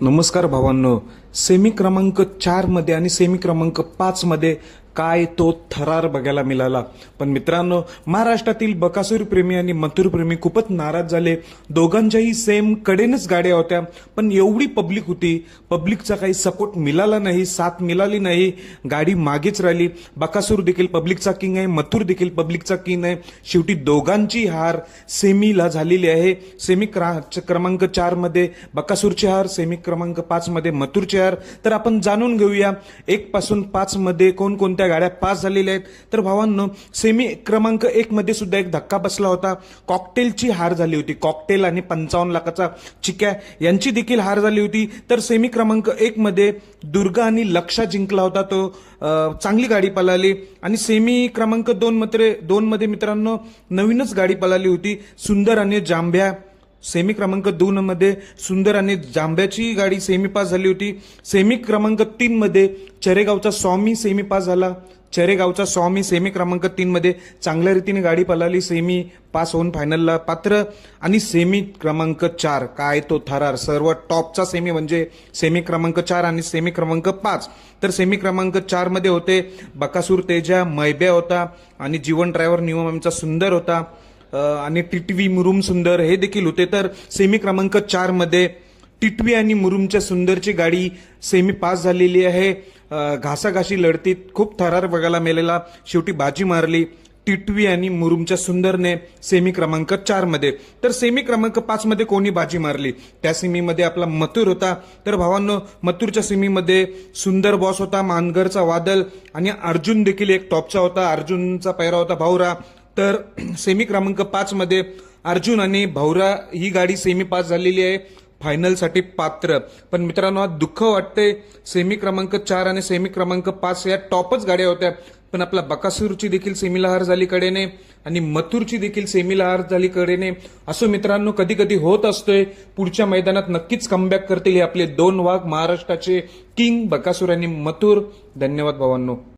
नमस्कार भावांनो. सेमी क्रमांक चारमध्ये आणि सेमी क्रमांक पाचमध्ये काय तो थरार बघायला मिळाला. पण मित्रांनो महाराष्ट्रातील बकासूर प्रेमी आणि मथुर प्रेमी खूपच नाराज झाले. दोघांच्याही सेम कडेनच गाड्या होत्या. पण एवढी पब्लिक होती. पब्लिकचा काही सपोर्ट मिळाला नाही साथ मिळाली नाही. गाडी मागेच राहिली. बकासूर देखील पब्लिकचा किंग आहे मथुर देखील पब्लिकचा किंग आहे. शेवटी दोघांची हार सेमीला झालेली आहे. सेमी क्रा- क्रमांक चारमध्ये बकासूरची हार सेमी क्रमांक पाच मध्ये मथुरची हार. तर आपण जाणून घेऊया एक पासून पाच मध्ये कोणकोणत्या गाड्या पास झालेल्या आहेत. तर भावांनो सेमी क्रमांक एक मध्ये सुद्धा एक धक्का बसला होता. कॉकटेलची हार झाली होती. कॉकटेल आणि पंचावन्न लाखाचा चिक्या यांची देखील हार झाली होती. तर सेमी क्रमांक एक मध्ये दुर्गा आणि लक्षा जिंकला होता तो. चांगली गाडी पळाली. आणि सेमी क्रमांक दोन मध्ये दोन मध्ये मित्रांनो नवीनच गाडी पळाली होती. सुंदर आणि जांभ्या. सेमी क्रमांक दोन मध्ये सुंदर आणि जांभ्याची गाडी सेमी पास झाली होती. सेमी क्रमांक तीन मध्ये चरेगावचा स्वामी सेमी पास झाला. चरेगावचा स्वामी सेमी क्रमांक तीन मध्ये चांगल्या रीतीने गाडी पळाली. सेमी पास होऊन फायनलला पात्र. आणि सेमी क्रमांक चार काय तो थरार. सर्व टॉपचा सेमी म्हणजे सेमी क्रमांक चार आणि सेमी क्रमांक पाच. तर सेमी क्रमांक चारमध्ये होते बकासूर तेजा मैब्या होता. आणि जीवन ड्रायव्हर नियमचा सुंदर होता. आणि टिटवी मुरुम सुंदर हे देखील होते. तर सेमी क्रमांक चारमध्ये टिटवी आणि मुरुमच्या सुंदरची गाडी सेमी पास झालेली आहे. घासाघाशी लढतीत खूप थरार बघायला मिळालेला. शेवटी बाजी मारली. टिटवी आणि मुरुमच्या सुंदरने सेमी क्रमांक चारमध्ये तर सेमी क्रमांक पाचमध्ये कोणी बाजी मारली? त्या सेमीमध्ये आपला मथुर होता. तर भावांनो मथुरच्या सेमीमध्ये सुंदर बॉस होता मानगरचा वादल आणि अर्जुन देखील एक टॉपचा होता. अर्जुनचा पैरा होता भाऊरा. तर सेमी क्रमांक पाचमध्ये अर्जुन आणि भाऊरा ही गाडी सेमी पास झालेली आहे. फायनलसाठी पात्र. पण मित्रांनो दुःख वाटते सेमी क्रमांक चार आणि सेमी क्रमांक पाच या टॉपच गाड्या होत्या. पण आपला बकासूरची देखील सेमीला हार झाली कडेने आणि मथुरची देखील सेमीला हार झाली कडेने. असं मित्रांनो कधी कधी होत असतोय. पुढच्या मैदानात नक्कीच कमबॅक करतील हे आपले दोन वाघ महाराष्ट्राचे किंग बकासूर आणि मथुर. धन्यवाद भावांनो.